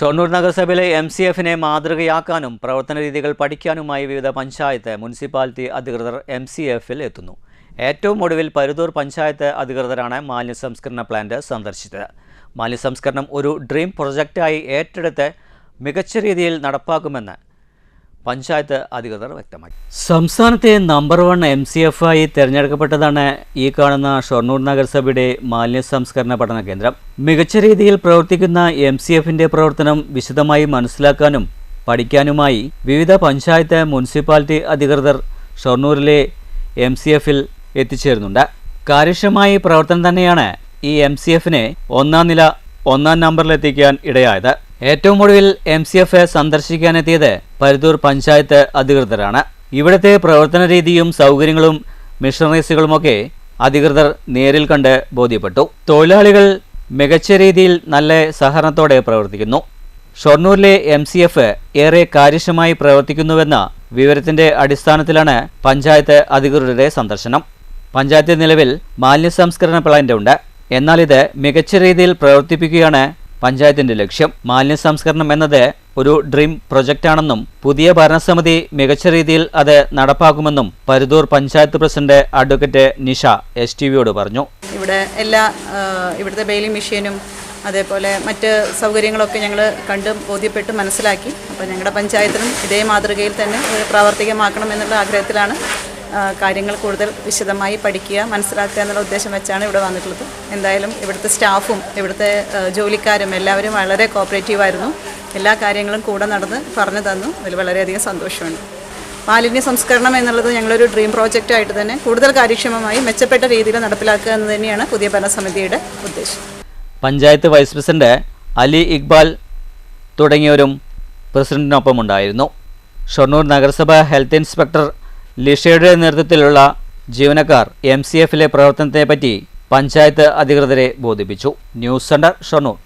ഷൊർണൂർ നഗരസഭയിലെ M C എഫിനെ മാതൃകയാക്കാനും പ്രവർത്തന രീതികൾ പഠിക്കാനുമായി വിവിധ പഞ്ചായത്ത് മുനിസിപ്പാലിറ്റി അധികൃതർ എം സി എഫിൽ എത്തുന്നു. ഏറ്റവും ഒടുവിൽ പരുതൂർ പഞ്ചായത്ത് അധികൃതരാണ് മാലിന്യ സംസ്കരണ പ്ലാന്റ് സന്ദർശിച്ചത്. മാലിന്യ സംസ്കരണം ഒരു ഡ്രീം പ്രൊജക്റ്റായി ഏറ്റെടുത്ത് മികച്ച രീതിയിൽ നടപ്പാക്കുമെന്ന് പഞ്ചായത്ത് അധികൃതർ വ്യക്തമാക്കി. സംസ്ഥാനത്തെ number one M C F ആയി തെരഞ്ഞെടുക്കപ്പെട്ടതാണ് ഈ കാണുന്ന ഷൊർണൂർ നഗരസഭയുടെ മാലിന്യ സംസ്കരണ പഠന കേന്ദ്രം. മികച്ച രീതിയിൽ പ്രവർത്തിക്കുന്ന എം സി എഫിന്റെ പ്രവർത്തനം വിശദമായി മനസ്സിലാക്കാനും പഠിക്കാനുമായി വിവിധ പഞ്ചായത്ത് മുനിസിപ്പാലിറ്റി അധികൃതർ ഷൊർണൂരിലെ എം സി എഫിൽ എത്തിച്ചേരുന്നുണ്ട്. കാര്യക്ഷമമായ പ്രവർത്തനം തന്നെയാണ് ഈ എം സി എഫിനെ ഒന്നാം നില ഒന്നാം നമ്പറിലെത്തിക്കാൻ ഇടയായത്. ഏറ്റവും ഒടുവിൽ എം സി എഫ് സന്ദർശിക്കാനെത്തിയത് പരുത്തൂർ പഞ്ചായത്ത് അധികൃതരാണ്. ഇവിടുത്തെ പ്രവർത്തന രീതിയും സൗകര്യങ്ങളും മിഷണറീസുകളുമൊക്കെ അധികൃതർ നേരിൽ കണ്ട് ബോധ്യപ്പെട്ടു. തൊഴിലാളികൾ മികച്ച രീതിയിൽ നല്ല സഹകരണത്തോടെ പ്രവർത്തിക്കുന്നു. ഷൊർണൂരിലെ എം സി എഫ് ഏറെ കാര്യക്ഷമായി പ്രവർത്തിക്കുന്നുവെന്ന വിവരത്തിന്റെ അടിസ്ഥാനത്തിലാണ് പഞ്ചായത്ത് അധികൃതരുടെ സന്ദർശനം. പഞ്ചായത്ത് നിലവിൽ മാലിന്യ സംസ്കരണ പ്ലാന്റ് ഉണ്ട്. എന്നാൽ ഇത് മികച്ച രീതിയിൽ പ്രവർത്തിപ്പിക്കുകയാണ് പഞ്ചായത്തിന്റെ ലക്ഷ്യം മാലിന്യ സംസ്കരണം എന്നത് ഒരു ഡ്രീം പ്രൊജക്റ്റാണെന്നും പുതിയ ഭരണസമിതി മികച്ച രീതിയിൽ അത് നടപ്പാക്കുമെന്നും Paruthur panchayat president advocate Nisha S T വിയോട് പറഞ്ഞു. ഇവിടെ എല്ലാ ഇവിടുത്തെ ബെയിലിംഗ് മെഷീനും അതേപോലെ മറ്റ് സൗകര്യങ്ങളൊക്കെ ഞങ്ങൾ കണ്ടും ബോധ്യപ്പെട്ട് മനസ്സിലാക്കി. അപ്പോൾ ഞങ്ങളുടെ പഞ്ചായത്തിനും ഇതേ മാതൃകയിൽ തന്നെ പ്രാവർത്തികമാക്കണം എന്നുള്ള ആഗ്രഹത്തിലാണ് കാര്യങ്ങൾ കൂടുതൽ വിശദമായി പഠിക്കുക മനസ്സിലാക്കുക എന്നുള്ള ഉദ്ദേശം വെച്ചാണ് ഇവിടെ വന്നിട്ടുള്ളത്. എന്തായാലും ഇവിടുത്തെ സ്റ്റാഫും ഇവിടുത്തെ ജോലിക്കാരും എല്ലാവരും വളരെ കോപ്പറേറ്റീവായിരുന്നു. എല്ലാ കാര്യങ്ങളും കൂടെ നടന്ന് പറഞ്ഞു തന്നു. അതിൽ വളരെയധികം സന്തോഷമുണ്ട്. മാലിന്യ സംസ്കരണം എന്നുള്ളത് ഞങ്ങളൊരു ഡ്രീം പ്രോജക്റ്റ് ആയിട്ട് തന്നെ കൂടുതൽ കാര്യക്ഷമമായി മെച്ചപ്പെട്ട രീതിയിൽ നടപ്പിലാക്കുക എന്ന് തന്നെയാണ് പുതിയ ഭരണസമിതിയുടെ ഉദ്ദേശം. പഞ്ചായത്ത് വൈസ് പ്രസിഡന്റ് അലി ഇക്ബാൽ തുടങ്ങിയവരും പ്രസിഡന്റിനൊപ്പം ഉണ്ടായിരുന്നു ഷൊർണൂർ നഗരസഭ ഹെൽത്ത് ഇൻസ്പെക്ടർ ലിഷയുടെ നേതൃത്വത്തിലുള്ള ജീവനക്കാർ എം സി എഫിലെ പ്രവർത്തനത്തെപ്പറ്റി പഞ്ചായത്ത് അധികൃതരെ ബോധിപ്പിച്ചു. News centre Shoranur.